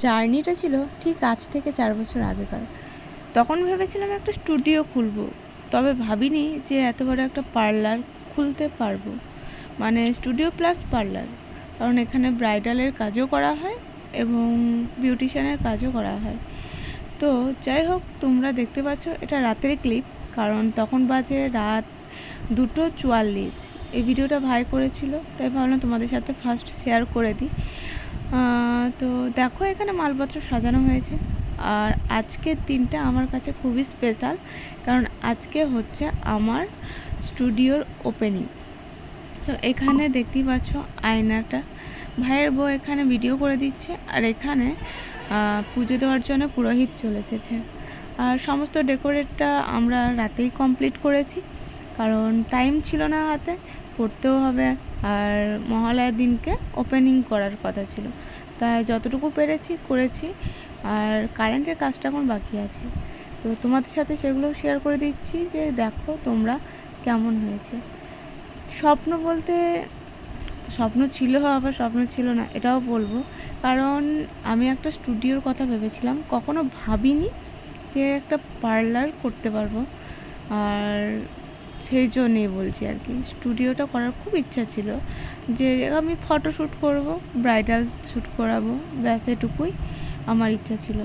জার্নিটা ছিল ঠিক আজ থেকে চার বছর আগেকার। তখন ভেবেছিলাম একটা স্টুডিও খুলবো, তবে ভাবিনি যে এত বড় একটা পার্লার খুলতে পারব। মানে স্টুডিও প্লাস পার্লার, কারণ এখানে ব্রাইডালের কাজও করা হয় এবং বিউটিশিয়ানের কাজও করা হয়। তো যাই হোক, তোমরা দেখতে পাচ্ছ এটা রাতের ক্লিপ, কারণ তখন বাজে রাত দুটো চুয়াল্লিশ। এই ভিডিওটা ভাই করেছিল, তাই ভাবলাম তোমাদের সাথে ফার্স্ট শেয়ার করে দিই। তো দেখো এখানে মালপত্র সাজানো হয়েছে। আর আজকের দিনটা আমার কাছে খুবই স্পেশাল কারণ আজকে হচ্ছে আমার স্টুডিওর ওপেনিং তো এখানে দেখতেই পাচ্ছ আয়নাটা। ভাইয়ের বউ এখানে ভিডিও করে দিচ্ছে, আর এখানে পুজো দেওয়ার জন্য পুরোহিত চলে এসেছে। আর সমস্ত ডেকোরেটটা আমরা রাতেই কমপ্লিট করেছি, কারণ টাইম ছিল না হাতে, করতেও হবে। আর মহালয়ার দিনকে ওপেনিং করার কথা ছিল। তাই যতটুকু পেরেছি, করেছি। আর কারেন্টের কাজটা এখন বাকি আছে। তো তোমাদের সাথে সেগুলোও শেয়ার করে দিচ্ছি যে দেখো তোমরা কেমন হয়েছে। স্বপ্ন বলতে স্বপ্ন ছিল আবার স্বপ্ন ছিল না, এটাও বলব। কারণ আমি একটা স্টুডিওর কথা ভেবেছিলাম, কখনো ভাবিনি যে একটা পার্লার করতে পারব। আর সেই জন্যেই বলছি আর কি। স্টুডিওটা করার খুব ইচ্ছা ছিল যে আমি ফটো শ্যুট করব ব্রাইডাল শ্যুট করাবো, ব্যাস এটুকুই আমার ইচ্ছা ছিল।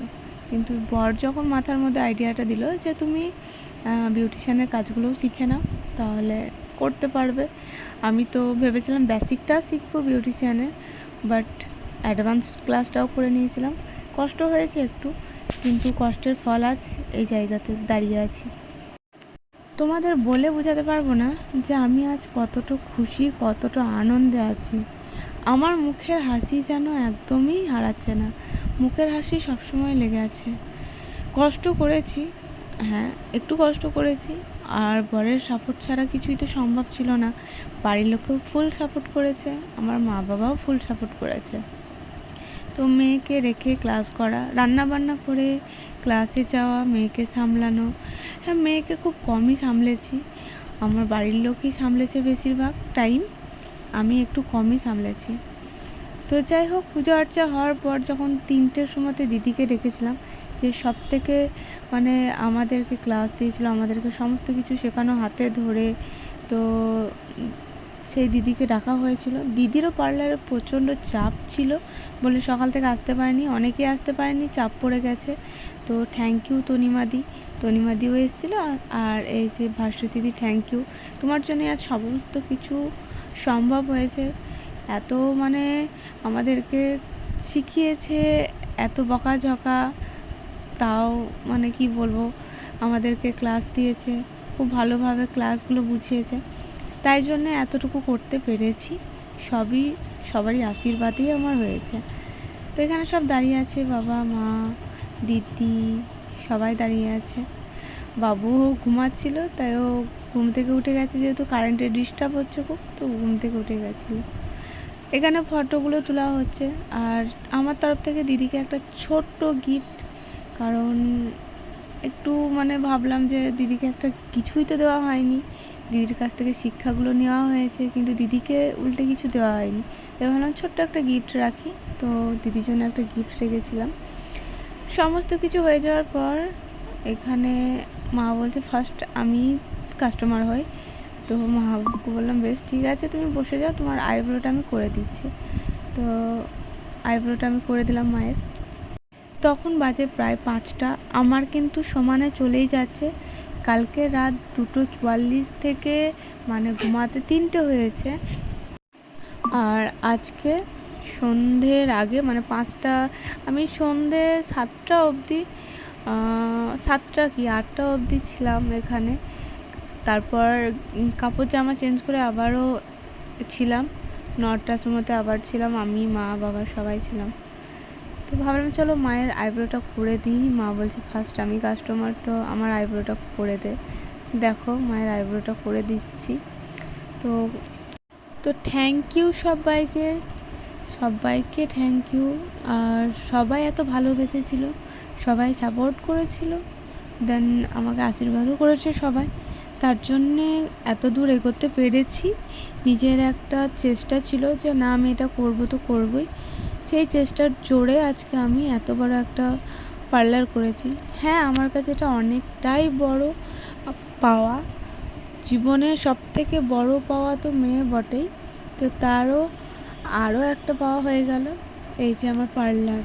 কিন্তু বর যখন মাথার মধ্যে আইডিয়াটা দিল যে তুমি বিউটিশিয়ানের কাজগুলোও শিখে নাও, তাহলে করতে পারবে। আমি তো ভেবেছিলাম বেসিকটা শিখব বিউটিশিয়ানের বাট অ্যাডভান্স ক্লাসটাও করে নিয়েছিলাম। কষ্ট হয়েছে একটু, কিন্তু কষ্টের ফল আজ এই জায়গাতে দাঁড়িয়ে আছি। তোমাদের বলে বোঝাতে পারব না যে আমি আজ কতটা খুশি, কতটা আনন্দে আছি। আমার মুখের হাসি যেন একদমই হারাচ্ছে না। মুখের হাসি সবসময় লেগে আছে। কষ্ট করেছি হ্যাঁ একটু কষ্ট করেছি। আর বরের সাপোর্ট ছাড়া কিছুই তো সম্ভব ছিল না। বাড়ির লোকেও ফুল সাপোর্ট করেছে, আমার মা বাবাও ফুল সাপোর্ট করেছে। তো মেয়েকে রেখে ক্লাস করা রান্না বান্না করে ক্লাসে যাওয়া, মেয়েকে সামলানো হ্যাঁ মেয়েকে খুব কমই সামলেছি। আমার বাড়ির লোকই সামলেছে বেশিরভাগ টাইম আমি একটু কমই সামলেছি। তো যাই হোক, পুজো আর্চা হওয়ার পর যখন তিনটের সময়তে দিদিকে ডেকেছিলাম, যে সব থেকে মানে আমাদেরকে ক্লাস দিয়েছিল, আমাদেরকে সমস্ত কিছু শেখানো হাতে ধরে, তো সেই দিদিকে ডাকা হয়েছিল। দিদিরও পার্লারে প্রচণ্ড চাপ ছিল বলে সকাল থেকে আসতে পারেনি, অনেকেই আসতে পারেনি, চাপ পড়ে গেছে। তো থ্যাংক ইউ তনিমাদি, তনিমাদিও এসেছিল আর- এই যে ভাস্বতী দিদি থ্যাংক ইউ তোমার জন্য আজ সমস্ত কিছু সম্ভব হয়েছে। এত মানে আমাদেরকে শিখিয়েছে, এত বকাঝকা, তাও মানে কি বলব, আমাদেরকে ক্লাস দিয়েছে, খুব ভালোভাবে ক্লাসগুলো বুঝিয়েছে। তাই জন্য এতটুকু করতে পেরেছি। সবই, সবারই আশীর্বাদেই আমার হয়েছে। তো এখানে সব দাঁড়িয়ে আছে বাবা, মা, দিদি, সবাই দাঁড়িয়ে আছে। বাবু ঘুমাচ্ছিল, তাই ও ঘুম থেকে উঠে গেছে, যেহেতু কারেন্টের ডিস্টার্ব হচ্ছে খুব, তো ঘুম থেকে উঠে গেছিল। এখানে ফটোগুলো তোলা হচ্ছে, আর আমার তরফ থেকে দিদিকে একটা ছোট্ট গিফট কারণ একটু মানে ভাবলাম যে দিদিকে একটা কিছুই তো দেওয়া হয়নি। দিদির কাছ থেকে শিক্ষাগুলো নেওয়া হয়েছে, কিন্তু দিদিকে উল্টে কিছু দেওয়া হয়নি। তাই ভাবলাম ছোট্ট একটা গিফট রাখি। তো দিদির জন্য একটা গিফট রেখেছিলাম। সমস্ত কিছু হয়ে যাওয়ার পর এখানে মা বলছে ফার্স্ট আমি কাস্টমার হই। তো মাকে বললাম, বেশ, ঠিক আছে, তুমি বসে যাও, তোমার আইব্রোটা আমি করে দিচ্ছি। তো আইব্রোটা আমি করে দিলাম মায়ের। তখন বাজে প্রায় পাঁচটা। আমার কিন্তু সমানে চলেই যাচ্ছে। কালকে রাত দুটো চুয়াল্লিশ থেকে মানে ঘুমাতে তিনটে হয়েছে। আর আজকে সন্ধ্যের আগে মানে পাঁচটা, আমি সন্ধে সাতটা অবধি সাতটা কি আটটা অবধি ছিলাম এখানে। তারপর কাপড় জামা চেঞ্জ করে আবারও ছিলাম। নটার সময়তে আবার ছিলাম, আমি, মা, বাবা সবাই ছিলাম। তো ভাবলাম চলো মায়ের আইব্রোটা করে দিই। মা বলছে ফার্স্ট আমি কাস্টমার তো আমার আইব্রোটা করে দে। দেখো, মায়ের আইব্রোটা করে দিচ্ছি। তো তো থ্যাংক ইউ সবাইকে সবাইকে থ্যাংক ইউ আর সবাই এত ভালোবেসেছিল, সবাই সাপোর্ট করেছিল। দেন আমাকে আশীর্বাদও করেছে সবাই। তার জন্যে এত দূর এগোতে পেরেছি। নিজের একটা চেষ্টা ছিল যে, না, আমি এটা করব তো করবোই। সেই চেষ্টার জোরে আজকে আমি এত বড় একটা পার্লার করেছি। হ্যাঁ আমার কাছে এটা অনেকটাই বড় পাওয়া। জীবনের সব থেকে বড় পাওয়া তো মেয়ে বটেই। তো তারও আরও একটা পাওয়া হয়ে গেল, এই যে আমার পার্লার।